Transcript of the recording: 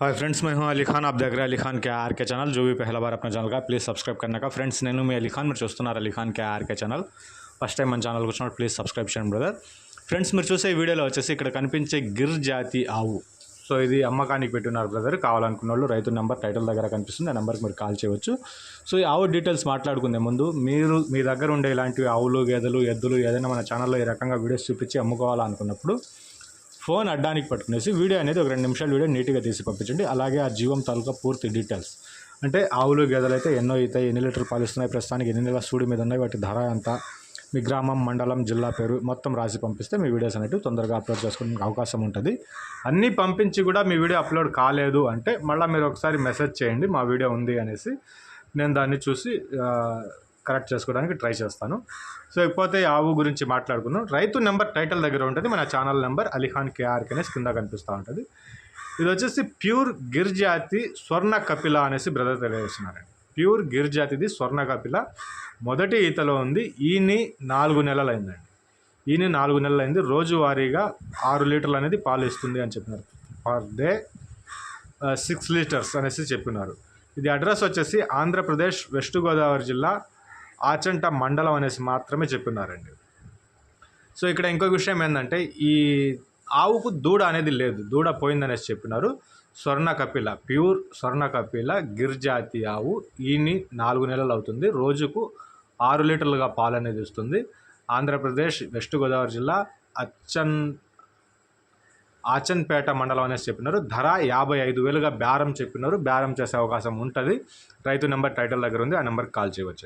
Hi friends మేము అలీ ఖాన్ ఆప్ దగ్గర అలీ ఖాన్ కే ఆర్కే ఛానల్ జూబీ పహల బార్ అప్న ఛానల్గా ప్లీజ్ సబ్స్క్రైబ్ కన్నాక ఫ్రెండ్స్ నేను మీ అలీ ఖాన్ మీరు చూస్తున్నారు అలీ ఖాన్ కే ఆర్కే ఛానల్ ఫస్ట్ టైం మన ఛానల్కి వచ్చినప్పుడు ప్లీజ్ సబ్స్క్రైబ్ చేయండి బ్రదర్ ఫ్రెండ్స్ మీరు చూసే వీడియోలో వచ్చేసి ఇక్కడ కనిపించే గిర్ జాతి ఆవు సో ఇది అమ్మకానికి పెట్టున్నారు బ్రదర్ కావాలనుకున్న వాళ్ళు రైతు నెంబర్ టైటిల్ దగ్గర కనిపిస్తుంది ఆ నెంబర్కి మీరు కాల్ చేయవచ్చు సో ఈ ఆవు డీటెయిల్స్ మాట్లాడుకునే ముందు మీరు మీ దగ్గర ఉండే ఇలాంటివి ఆవులు గేదెలు ఎద్దులు ఏదైనా మన ఛానల్లో ఈ రకంగా వీడియోస్ చూపించి అమ్ముకోవాలనుకున్నప్పుడు ఫోన్ అడ్డానికి పట్టుకునేసి వీడియో అనేది ఒక రెండు నిమిషాలు వీడియో నీట్గా తీసి పంపించండి. అలాగే ఆ జీవం తాలూకా పూర్తి డీటెయిల్స్. అంటే ఆవులు గేదెలు అయితే ఎన్నో అవుతాయి ఎన్ని లీటర్ పాలిస్తున్నాయి ప్రస్తుతానికి ఎన్ని నెలల సూడి మీద ఉన్నాయి వాటి ధర ఎంత? మీ గ్రామం మండలం జిల్లా పేరు మొత్తం రాసి పంపిస్తే మీ వీడియోస్ అనేవి తొందరగా అప్లోడ్ చేసుకోవడానికి అవకాశం ఉంటుంది. అన్నీ పంపించి కూడా మీ వీడియో అప్లోడ్ కాలేదు అంటే మళ్ళీ మీరు ఒకసారి మెసేజ్ చేయండి మా వీడియో ఉంది అనేసి నేను దాన్ని చూసి కరెక్ట్ చేసుకోవడానికి ట్రై చేస్తాను. సో ఇకపోతే ఆవు గురించి మాట్లాడుకున్నాం రైతు నెంబర్ టైటిల్ దగ్గర ఉంటుంది. మన ఛానల్ నెంబర్ అలీఖాన్ కేఆర్కి అనేసి కింద కనిపిస్తూ ఉంటుంది. ఇది వచ్చేసి ప్యూర్ గిర్జాతి స్వర్ణ కపిల అనేసి బ్రదర్ తెలియజేస్తున్నారండి. ప్యూర్ గిర్జాతిది స్వర్ణ కపిల. మొదటి ఈతలో ఉంది. ఈని నాలుగు నెలలు ఈని నాలుగు నెలలైంది. రోజువారీగా ఆరు లీటర్లు అనేది పాలు ఇస్తుంది అని చెప్పినారు. పర్ డే సిక్స్ లీటర్స్ అనేసి చెప్పినారు. ఇది అడ్రస్ వచ్చేసి ఆంధ్రప్రదేశ్ వెస్ట్ గోదావరి జిల్లా ఆచంట మండలం అనేసి మాత్రమే చెప్పినారండి సో ఇక్కడ ఇంకో విషయం ఏంటంటే ఈ ఆవుకు దూడ అనేది లేదు. దూడ పోయిందనేసి చెప్పినారు. స్వర్ణ కపిల ప్యూర్ స్వర్ణ కపిల గిర్జాతి ఆవు ఈని నాలుగు నెలలు అవుతుంది. రోజుకు ఆరు లీటర్లుగా పాలు అనేది ఇస్తుంది ఆంధ్రప్రదేశ్ వెస్ట్ గోదావరి జిల్లా అచ్చన్ ఆచన్పేట మండలం అనేసి చెప్పినారు. ధర యాభై ఐదు వేలుగా బేరం చెప్పినారు. బేరం చేసే అవకాశం ఉంటుంది. రైతు నెంబర్ టైటిల్ దగ్గర ఉంది. ఆ నెంబర్కి కాల్ చేయవచ్చు.